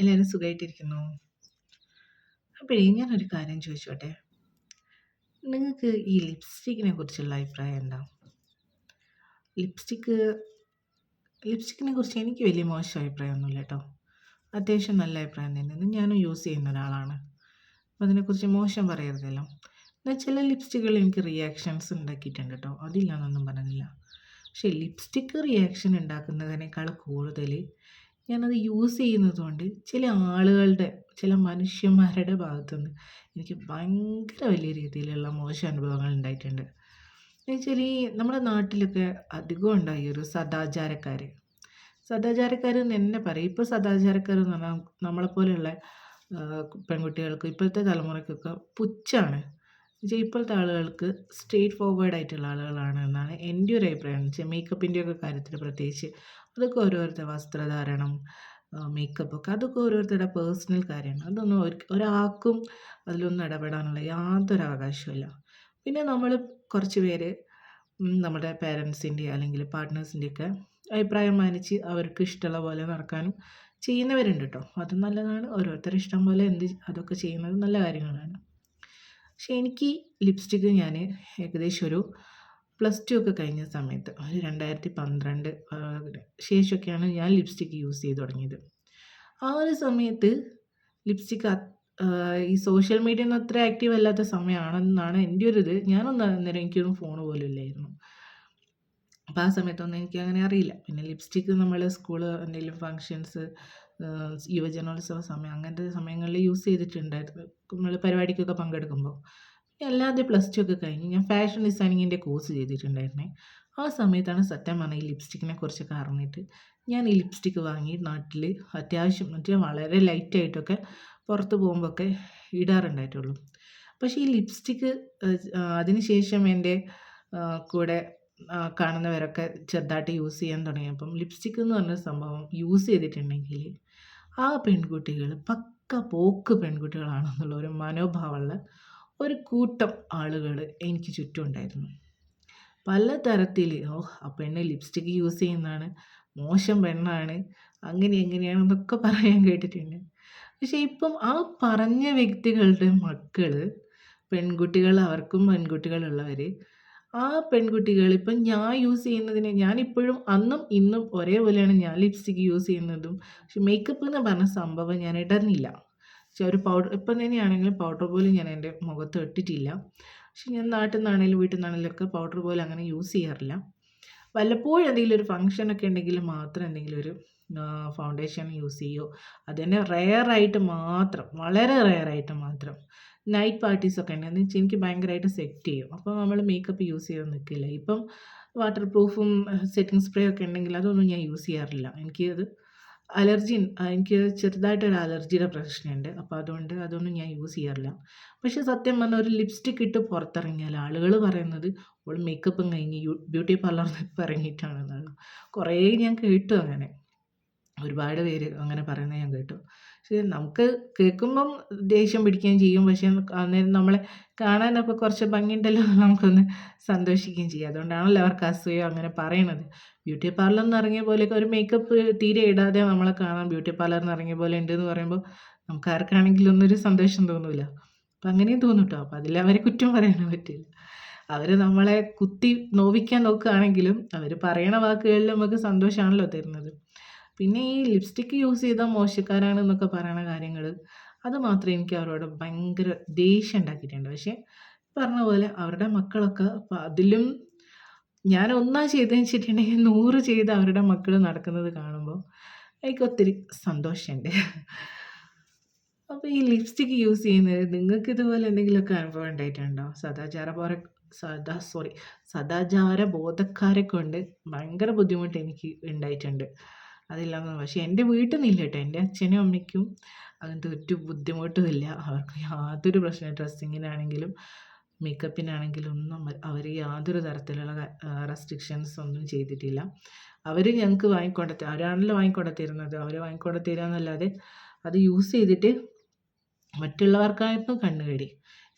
എല്ലാവരും സുഖമായിട്ടിരിക്കുന്നു അപ്പോഴേ ഞാനൊരു കാര്യം ചോദിച്ചോട്ടെ? നിങ്ങൾക്ക് ഈ ലിപ്സ്റ്റിക്കിനെ കുറിച്ചുള്ള അഭിപ്രായം എന്താ? ലിപ്സ്റ്റിക്ക് ലിപ്സ്റ്റിക്കിനെ കുറിച്ച് എനിക്ക് വലിയ മോശം അഭിപ്രായമൊന്നുമില്ല കേട്ടോ. അത്യാവശ്യം നല്ല അഭിപ്രായം തന്നെയാണ് ഞാനും യൂസ് ചെയ്യുന്ന ഒരാളാണ്. അപ്പം അതിനെക്കുറിച്ച് മോശം പറയരുതല്ലോ. എന്നാൽ ചില ലിപ്സ്റ്റിക്കുകൾ എനിക്ക് റിയാക്ഷൻസ് ഉണ്ടാക്കിയിട്ടുണ്ട് കേട്ടോ. അതില്ലാന്നൊന്നും പറഞ്ഞില്ല. പക്ഷേ ലിപ്സ്റ്റിക്ക് റിയാക്ഷൻ ഉണ്ടാക്കുന്നതിനേക്കാൾ കൂടുതൽ ഞാനത് യൂസ് ചെയ്യുന്നതുകൊണ്ട് ചില ആളുകളുടെ ചില മനുഷ്യന്മാരുടെ ഭാഗത്തുനിന്ന് എനിക്ക് ഭയങ്കര വലിയ രീതിയിലുള്ള മോശം അനുഭവങ്ങൾ ഉണ്ടായിട്ടുണ്ട്. എന്നുവെച്ചാൽ ഈ നമ്മുടെ നാട്ടിലൊക്കെ അധികം ഉണ്ടായി ഒരു സദാചാരക്കാർ സദാചാരക്കാർ എന്ന് പറയും. ഇപ്പോൾ സദാചാരക്കാർ എന്ന് പറഞ്ഞാൽ നമ്മളെപ്പോലെയുള്ള പെൺകുട്ടികൾക്ക് ഇപ്പോഴത്തെ തലമുറയ്ക്കൊക്കെ പുച്ഛാണ്. ഇപ്പോഴത്തെ ആളുകൾക്ക് സ്ട്രേറ്റ് ഫോർവേഡ് ആയിട്ടുള്ള ആളുകളാണ് എന്നാണ് എന്റെ ഒരു അഭിപ്രായം. വെച്ചാൽ മേക്കപ്പിന്റെ ഒക്കെ കാര്യത്തിൽ പ്രത്യേകിച്ച് അതൊക്കെ ഓരോരുത്തരുടെ വസ്ത്രധാരണം മേക്കപ്പ് ഒക്കെ അതൊക്കെ ഓരോരുത്തരുടെ പേഴ്സണൽ കാര്യമാണ്. അതൊന്നും ഒരു ഒരാൾക്കും അതിലൊന്നും ഇടപെടാനുള്ള യാതൊരു അവകാശമില്ല പിന്നെ നമ്മൾ കുറച്ച് പേര് നമ്മുടെ പേരൻസിന്റെ അല്ലെങ്കിൽ പാർട്ട്നേഴ്സിന്റെയൊക്കെ അഭിപ്രായം മാനിച്ച് അവർക്ക് ഇഷ്ടമുള്ള പോലെ നടക്കാനും ചെയ്യുന്നവരുണ്ട് കേട്ടോ. അത് നല്ലതാണ്. ഓരോരുത്തരുടെ ഇഷ്ടം പോലെ എന്ത് അതൊക്കെ ചെയ്യുന്നത് നല്ല കാര്യങ്ങളാണ്. പക്ഷേ എനിക്ക് ലിപ്സ്റ്റിക്ക് ഞാൻ ഏകദേശം ഒരു പ്ലസ് ടു ഒക്കെ കഴിഞ്ഞ സമയത്ത് ഒരു രണ്ടായിരത്തി പന്ത്രണ്ട് ശേഷമൊക്കെയാണ് ഞാൻ ലിപ്സ്റ്റിക്ക് യൂസ് ചെയ്ത് തുടങ്ങിയത്. ആ ഒരു സമയത്ത് ലിപ്സ്റ്റിക്ക് ഈ സോഷ്യൽ മീഡിയ ഒന്നും അത്ര ആക്റ്റീവ് അല്ലാത്ത സമയമാണെന്നാണ് എന്റെ ഒരു ഇത്. ഞാനൊന്നും അന്നേരം എനിക്കൊന്നും ഫോൺ പോലും ഇല്ലായിരുന്നു. അപ്പോൾ ആ സമയത്തൊന്നും എനിക്ക് അങ്ങനെ അറിയില്ല. പിന്നെ ലിപ്സ്റ്റിക്ക് നമ്മൾ സ്കൂൾ എന്തെങ്കിലും ഫങ്ഷൻസ് യുവജനോത്സവ സമയം അങ്ങനത്തെ സമയങ്ങളിൽ യൂസ് ചെയ്തിട്ടുണ്ടായിരുന്നു. നമ്മൾ പരിപാടിക്കൊക്കെ പങ്കെടുക്കുമ്പോൾ അല്ലാതെ പ്ലസ് ടു ഒക്കെ കഴിഞ്ഞ് ഞാൻ ഫാഷൻ ഡിസൈനിങ്ങിന്റെ കോഴ്സ് ചെയ്തിട്ടുണ്ടായിരുന്നേ. ആ സമയത്താണ് സത്യം പറഞ്ഞാൽ ഈ ലിപ്സ്റ്റിക്കിനെ കുറിച്ചൊക്കെ അറിഞ്ഞിട്ട് ഞാൻ ഈ ലിപ്സ്റ്റിക്ക് വാങ്ങി നാട്ടിൽ അത്യാവശ്യം മറ്റേ വളരെ ലൈറ്റായിട്ടൊക്കെ പുറത്ത് പോകുമ്പോഴൊക്കെ ഇടാറുണ്ടായിട്ടുള്ളൂ. പക്ഷേ ഈ ലിപ്സ്റ്റിക്ക് അതിന് ശേഷം എന്റെ കൂടെ കാണുന്നവരൊക്കെ ചെറുതായിട്ട് യൂസ് ചെയ്യാൻ തുടങ്ങി. അപ്പം ലിപ്സ്റ്റിക്ക് എന്ന് പറഞ്ഞ സംഭവം യൂസ് ചെയ്തിട്ടുണ്ടെങ്കിൽ ആ പെൺകുട്ടികൾ പക്ക പോക്ക് പെൺകുട്ടികളാണെന്നുള്ള ഒരു മനോഭാവമുള്ള ഒരു കൂട്ടം ആളുകൾ എനിക്ക് ചുറ്റും ഉണ്ടായിരുന്നു. പല തരത്തിൽ ഓ ആ പെണ്ണ് ലിപ്സ്റ്റിക്ക് യൂസ് ചെയ്യുന്നതാണ് മോശം പെണ്ണാണ് അങ്ങനെ എങ്ങനെയാണെന്നൊക്കെ പറയാൻ കേട്ടിട്ടുണ്ട്. പക്ഷേ ഇപ്പം ആ പറഞ്ഞ വ്യക്തികളുടെ മക്കൾ പെൺകുട്ടികൾ അവർക്കും പെൺകുട്ടികളുള്ളവർ ആ പെൺകുട്ടികൾ ഇപ്പം ഞാൻ യൂസ് ചെയ്യുന്നതിന് ഞാനിപ്പോഴും അന്നും ഇന്നും ഒരേപോലെയാണ് ഞാൻ ലിപ്സ്റ്റിക്ക് യൂസ് ചെയ്യുന്നതും. പക്ഷെ മേക്കപ്പ് എന്ന് പറഞ്ഞ സംഭവം ഞാൻ ഇടുന്നില്ല പക്ഷെ ഒരു പൗഡർ ഇപ്പം തന്നെയാണെങ്കിലും പൗഡർ പോലും ഞാൻ എന്റെ മുഖത്ത് ഇട്ടിട്ടില്ല. പക്ഷെ ഞാൻ നാട്ടിൽ നിന്നാണെങ്കിലും വീട്ടിൽ നിന്നാണെങ്കിലും ഒക്കെ പൗഡർ പോലും അങ്ങനെ യൂസ് ചെയ്യാറില്ല. വല്ലപ്പോഴും എന്തെങ്കിലും ഒരു ഫങ്ഷനൊക്കെ ഉണ്ടെങ്കിൽ മാത്രം എന്തെങ്കിലും ഒരു ഫൗണ്ടേഷൻ യൂസ് ചെയ്യുമോ അത് തന്നെ റെയറായിട്ട് മാത്രം വളരെ റെയറായിട്ട് മാത്രം. നൈറ്റ് പാർട്ടീസൊക്കെ ഉണ്ട്. എന്ന് വെച്ചാൽ എനിക്ക് ഭയങ്കരമായിട്ട് സെറ്റ് ചെയ്യും. അപ്പോൾ നമ്മൾ മേക്കപ്പ് യൂസ് ചെയ്ത് നിൽക്കില്ല ഇപ്പം വാട്ടർ പ്രൂഫും സെറ്റിംഗ് സ്പ്രേ ഒക്കെ ഉണ്ടെങ്കിൽ അതൊന്നും ഞാൻ യൂസ് ചെയ്യാറില്ല. എനിക്ക് അത് അലർജി എനിക്ക് ചെറുതായിട്ടൊരു അലർജിയുടെ പ്രശ്നമുണ്ട് അപ്പോൾ അതുകൊണ്ട് അതൊന്നും ഞാൻ യൂസ് ചെയ്യാറില്ല. പക്ഷേ സത്യം പറഞ്ഞാൽ ഒരു ലിപ്സ്റ്റിക് ഇട്ട് പുറത്തിറങ്ങിയാൽ ആളുകൾ പറയുന്നത് അവൾ മേക്കപ്പും കഴിഞ്ഞ് ബ്യൂട്ടി പാർലറിൽ ഇറങ്ങിയിട്ടാണെന്നാണ് കുറേ ഞാൻ കേട്ടു അങ്ങനെ. ഒരുപാട് പേര് അങ്ങനെ പറയുന്നത് ഞാൻ കേട്ടു. പക്ഷേ നമുക്ക് കേൾക്കുമ്പം ദേഷ്യം പിടിക്കുകയും ചെയ്യും. പക്ഷേ അന്നേരം നമ്മളെ കാണാനൊക്കെ കുറച്ച് ഭംഗിയുണ്ടല്ലോ നമുക്കൊന്ന് സന്തോഷിക്കുകയും ചെയ്യും. അതുകൊണ്ടാണല്ലോ അവർക്ക് അസൂയ അങ്ങനെ പറയണത്. ബ്യൂട്ടി പാർലർ എന്ന് ഇറങ്ങിയ പോലെയൊക്കെ ഒരു മേക്കപ്പ് തീരെ ഇടാതെ നമ്മളെ കാണാൻ ബ്യൂട്ടി പാർലർ എന്ന് ഇറങ്ങിയ പോലെ ഉണ്ട് എന്ന് പറയുമ്പോൾ നമുക്ക് ആർക്കാണെങ്കിലും ഒന്നൊരു സന്തോഷം തോന്നില്ല അപ്പം അങ്ങനെയും തോന്നും കേട്ടോ. അപ്പം അതിൽ അവരെ കുറ്റം പറയാനും പറ്റില്ല. അവർ നമ്മളെ കുത്തി നോവിക്കാൻ നോക്കുകയാണെങ്കിലും അവർ പറയണ വാക്കുകളിൽ നമുക്ക് സന്തോഷമാണല്ലോ തരുന്നത്. പിന്നെ ഈ ലിപ്സ്റ്റിക്ക് യൂസ് ചെയ്താൽ മോശക്കാരാണെന്നൊക്കെ പറയണ കാര്യങ്ങൾ അത് മാത്രമേ എനിക്ക് അവരോട് ഭയങ്കര ദേഷ്യം ഉണ്ടാക്കിയിട്ടുണ്ട്. പക്ഷേ പറഞ്ഞ പോലെ അവരുടെ മക്കളൊക്കെ അതിലും ഞാൻ ഒന്നാ ചെയ്തതെന്ന് വെച്ചിട്ടുണ്ടെങ്കിൽ നൂറ് ചെയ്ത് അവരുടെ മക്കൾ നടക്കുന്നത് കാണുമ്പോൾ എനിക്ക് ഒത്തിരി സന്തോഷമുണ്ട്. അപ്പോൾ ഈ ലിപ്സ്റ്റിക്ക് യൂസ് ചെയ്യുന്നത് നിങ്ങൾക്ക് ഇതുപോലെ എന്തെങ്കിലുമൊക്കെ അനുഭവം ഉണ്ടായിട്ടുണ്ടോ? സദാചാര പോര സദാ സോറി സദാചാര ബോധക്കാരെ കൊണ്ട് ഭയങ്കര ബുദ്ധിമുട്ട് എനിക്ക് ഉണ്ടായിട്ടുണ്ട്. അതില്ലാന്ന് പക്ഷേ എന്റെ വീട്ടിൽ നിന്നില്ല കേട്ടോ. എന്റെ അച്ഛനും അമ്മയ്ക്കും അങ്ങനത്തെ ഒരു ബുദ്ധിമുട്ടും ഇല്ല. അവർക്ക് യാതൊരു പ്രശ്നം ഡ്രസ്സിങ്ങിനാണെങ്കിലും മേക്കപ്പിനാണെങ്കിലും ഒന്നും അവർ യാതൊരു തരത്തിലുള്ള റെസ്ട്രിക്ഷൻസ് ഒന്നും ചെയ്തിട്ടില്ല. അവർ ഞങ്ങൾക്ക് വാങ്ങിക്കൊണ്ട അവരാണല്ലോ വാങ്ങിക്കൊണ്ടത്തിരുന്നത്. അവർ വാങ്ങിക്കൊണ്ട തരിക എന്നല്ലാതെ അത് യൂസ് ചെയ്തിട്ട് മറ്റുള്ളവർക്കായിരുന്നു കണ്ണുകടി.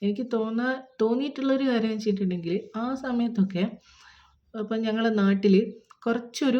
എനിക്ക് തോന്നാ തോന്നിയിട്ടുള്ളൊരു കാര്യം വെച്ചിട്ടുണ്ടെങ്കിൽ ആ സമയത്തൊക്കെ ഇപ്പം ഞങ്ങളുടെ നാട്ടിൽ കുറച്ചൊരു